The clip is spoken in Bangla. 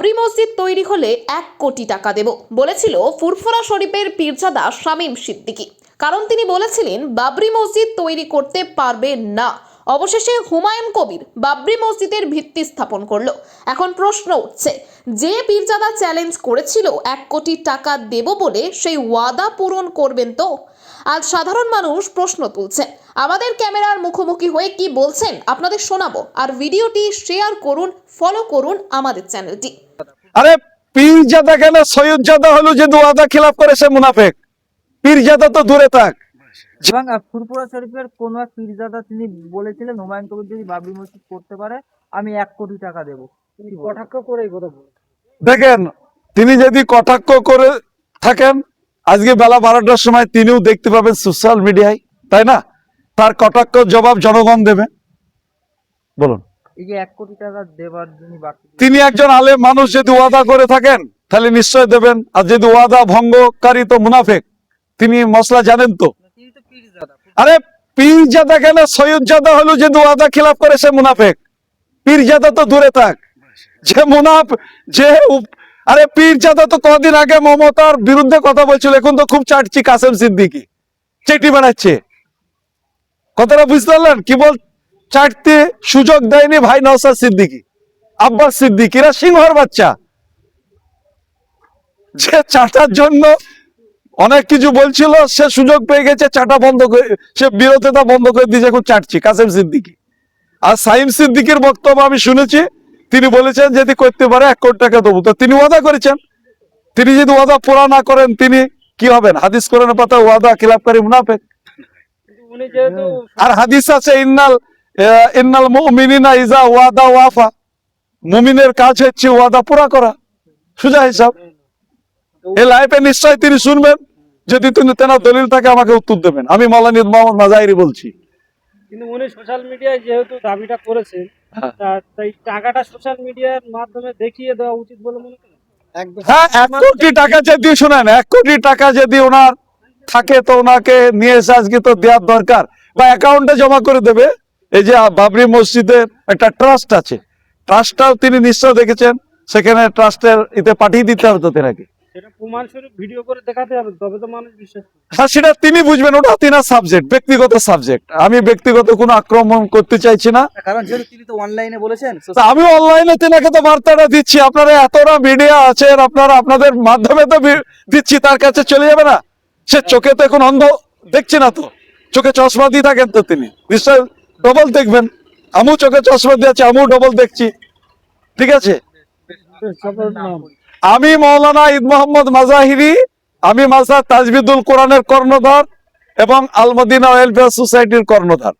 বাবরি মসজিদ তৈরি হলে এক কোটি টাকা দেব, বলেছিল ফুরফুরা শরীফের পীরজাদা শামীম সিদ্দিকী। কারণ তিনি বলেছিলেন, বাবরি মসজিদ তৈরি করতে পারবে না। অবশেষে হুমায়ুন কবির বাবরি মসজিদের ভিত্তি স্থাপন করল। এখন প্রশ্ন উঠছে, যে পীরজাদা চ্যালেঞ্জ করেছিল, এক কোটি টাকা দেব বলে সেই ওয়াদা পূরণ করবেন তো? আজ সাধারণ মানুষ প্রশ্ন তুলছেন আমাদের ক্যামেরার মুখোমুখি হয়ে কি বলছেন আপনাদের শোনাবো। আর ভিডিওটি শেয়ার করুন ফলো করুন আমাদের চ্যানেলটি আরে পীরজাদা কেন? সৈয়দজাদা হলো যে দুয়াদা খিলাফ করে সে মুনাফেক। পীরজাদা তো দূরে থাক। এবং আহ, ফুরফুরা শরীফের কোন এক পীরজাদা তিনি বলেছিলেন হুমায়ুন কবির যদি বাবরি মসজিদ করতে পারে আমি এক কোটি টাকা দেবো। কটাক্ষ করে এই কথা বলেন দেখেন তিনি যদি কটাক্ষ করে থাকেন আজকে বেলা বারোটার সময় তিনিও দেখতে পাবেন সোশ্যাল মিডিয়ায় তাই না? তার কটাক্ষ জবাব জনগণ দেবে। বলুন। তিনি একজন আলেম মানুষ যদি ওয়াদা করে থাকেন তাহলে নিশ্চয় দেবেন। আর যদি ওয়াদা ভঙ্গকারী তো মুনাফেক তিনি মশলা জানেন তো। আরে পীরজাদা কেন? সৈয়দজাদা হলো যে ওয়াদা খিলাফ করে সে মুনাফেক। পীরজাদা তো দূরে থাক। যে মুনাফ যে আরে পীরজাদা তো কদিন আগে মমতার বিরুদ্ধে কথা বলছিল, এখন তো খুব চাটছি কাসেম সিদ্দিকি। চেটি বেড়াচ্ছে কথাটা বুঝতে পারলেন? কি বল চাটতে সুযোগ দেয়নি ভাই নওসাদ সিদ্দিকি। আব্বাস সিদ্দিকিরা সিংহর বাচ্চা। যে চাটার জন্য অনেক কিছু বলছিল, সে সুযোগ পেয়ে গেছে, চাটা বন্ধ করে, সে বিরোধিতা বন্ধ করে দিয়েছে, এখন চাটছি কাসেম সিদ্দিকি। আর সাইম সিদ্দিকির বক্তব্য আমি শুনেছি তিনি বলেছেন যদি করতে পারে এক কোটি টাকা দেবো। তো তিনি ওয়াদা করেছেন। তিনি যদি ওয়াদা পুরা না করেন তিনি কি হবেন? হাদিস কোরআনের পাতা ওয়াদা খিলাফকারী মুনাফেক। যেহেতু আর হাদিস আছে ইন্নাল ইন্নাল মুমিনিনা ইজা ওয়াদা ওয়াফা। মুমিনের কাজ হচ্ছে ওয়াদা পুরা করা। সোজা হিসাব। এই লাইফে নিশ্চয় তিনি শুনবেন। যদি তিনি তেনার দলিল থাকে আমাকে উত্তর দেবেন। আমি মৌলানি মোহাম্মদ মাজাহিরি বলছি। কিন্তু উনি সোশ্যাল মিডিয়ায় যেহেতু দাবিটা করেছেন তাই টাকাটা সোশ্যাল মিডিয়ার মাধ্যমে দেখিয়ে দেওয়া উচিত বলে মনে করেন? হ্যাঁ এক কোটি টাকা যদি শোনেন এক কোটি টাকা যদি ওনার থাকে তো ওনাকে নিয়ে এসে আজকে তো দেওয়ার দরকার। বা অ্যাকাউন্টে জমা করে দেবে। এই যে বাবরি মসজিদের একটা ট্রাস্ট আছে। ট্রাস্টটাও তিনি নিশ্চয় দেখেছেন। সেখানে ট্রাস্টের ইতে পাঠিয়ে দিতে হবে তো তেনাকে। সেটা প্রমাণ ভিডিও করে দেখাতে হবে তবে তো মানুষ বিশ্বাস হ্যাঁ সেটা তিনি বুঝবেন ওটা তিনার সাবজেক্ট ব্যক্তিগত সাবজেক্ট আমি ব্যক্তিগত কোনো আক্রমণ করতে চাইছি না। কারণ যেহেতু তিনি তো অনলাইনে বলেছেন আমি অনলাইনে তেনাকে তো বার্তাটা দিচ্ছি আপনারা এতটা মিডিয়া আছেন আপনারা আপনাদের মাধ্যমে তো দিচ্ছি তার কাছে চলে যাবে না। সে চোখে তো এখন অন্ধ দেখছে না তো। চোখে চশমা দিয়ে থাকেন তো তিনি। নিশ্চয় ডবল দেখবেন। আমিও চোখে চশমা দিয়ে আছি আমিও ডবল দেখছি। ঠিক আছে? আমি মৌলানা ঈদ মোহাম্মদ মাজাহিরি, আমি মাজার তাজবিদুল কোরআনের কর্ণধার এবং আলমদিনা ওয়েলফেয়ার সোসাইটির কর্ণধার।